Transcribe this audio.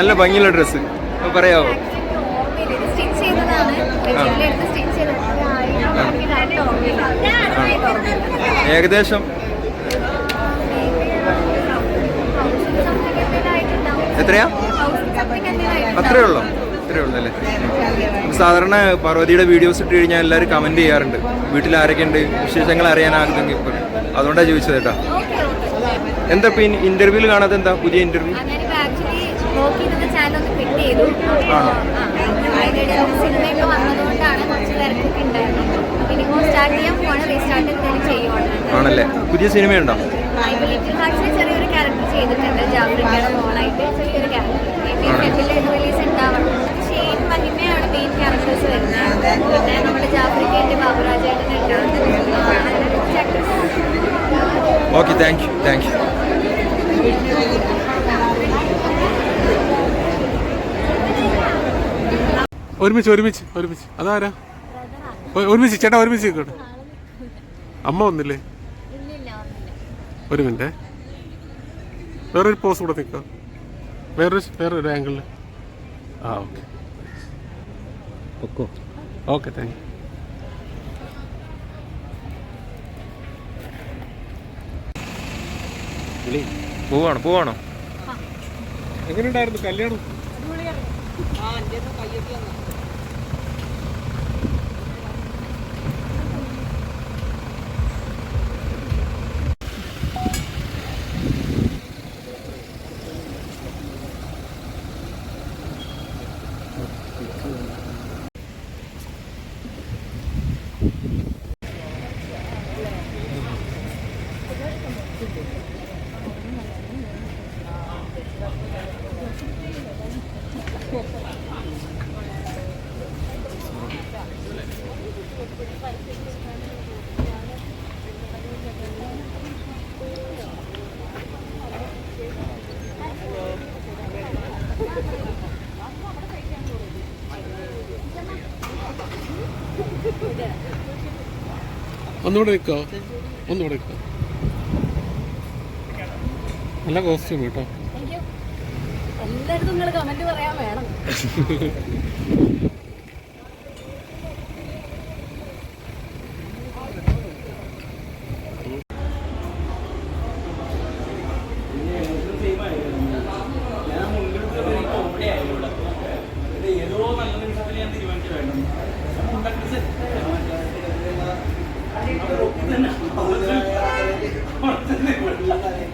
നല്ല ഭംഗിയുള്ള ഡ്രസ്സ് പറയാവോ? ഏകദേശം? എത്രയാ? അത്രേ ഉള്ളൂ? അത്രേ ഉള്ളൂ അല്ലേ? സാധാരണ പാർവതിയുടെ വീഡിയോസ് ഇട്ട് കഴിഞ്ഞാൽ എല്ലാവരും കമന്റ് ചെയ്യാറുണ്ട്. വീട്ടിൽ ആരൊക്കെ ഉണ്ട് വിശേഷങ്ങൾ അറിയാനാകുന്നെങ്കിൽ ഇപ്പം. അതുകൊണ്ടാണ് ചോദിച്ചത് കേട്ടോ. എന്താ ഇപ്പം ഇന്റർവ്യൂവിൽ കാണാതെ എന്താ പുതിയ ഇന്റർവ്യൂ ആക്ച്വലി ചാനൽ ഒന്ന് ക്ലിക്ക് ചെയ്തു? അതിനിടെ സിനിമയൊക്കെ വന്നതുകൊണ്ടാണ് കുറച്ച് തിരക്കൊക്കെ ഉണ്ടായിരുന്നു. അപ്പൊ ഇനിയിപ്പോ സ്റ്റാർട്ട് ചെയ്യാൻ പോവാണ്. റീസ്റ്റാർട്ട് എന്തായാലും ചെയ്യുവാണ്. ആണല്ലേ? പുതിയ സിനിമയുണ്ടോ? ഇപ്പൊ ലിറ്റിൽ ഹാർട്സിൽ ചെറിയൊരു ക്യാരക്ടർ ചെയ്തിട്ടുണ്ട്. ജാഫ്രിക്കയുടെ മോളായിട്ട് ചെറിയൊരു ക്യാരക്ടർ ഫെബ്രുവരി റിലീസ് ഉണ്ടാവണം ഷെയ്ൻ മഹിമയാണ് മെയിൻ ക്യാരക്ടേഴ്സ് വരുന്നത്. പിന്നെ നമ്മുടെ ജാഫ്രിക്കയുടെ ബാബുരാജേട്ടനുണ്ട് okay thank you thank you ഒരുമിച്ച് ഒരുമിച്ച് ഒരുമിച്ച്. അതാരാ? ഒരുമിച്ച് ചേട്ടാ ഒരുമിച്ച് നിൽക്കട്ടെ. അമ്മ വന്നില്ലേ? ഒരു മിനിറ്റ്. വേറൊരു പോസ് കൂടെ നിൽക്കാം. വേറൊരു വേറൊരു ആംഗിളിൽ ആ ഓക്കെ ഓക്കെ താങ്ക് യു പോവാണോ? പോവാണോ? എങ്ങനെയുണ്ടായിരുന്നു കല്യാണം? 别他把叶变了。ഒന്നുകൂടെ നിൽക്കോ ഒന്നുകൂടെ നിൽക്കോ നല്ല കോസ്റ്റ്യൂം കേട്ടോ. എല്ലായിടത്തും നിങ്ങൾ കമന്റ് പറയാൻ വേണം. ◆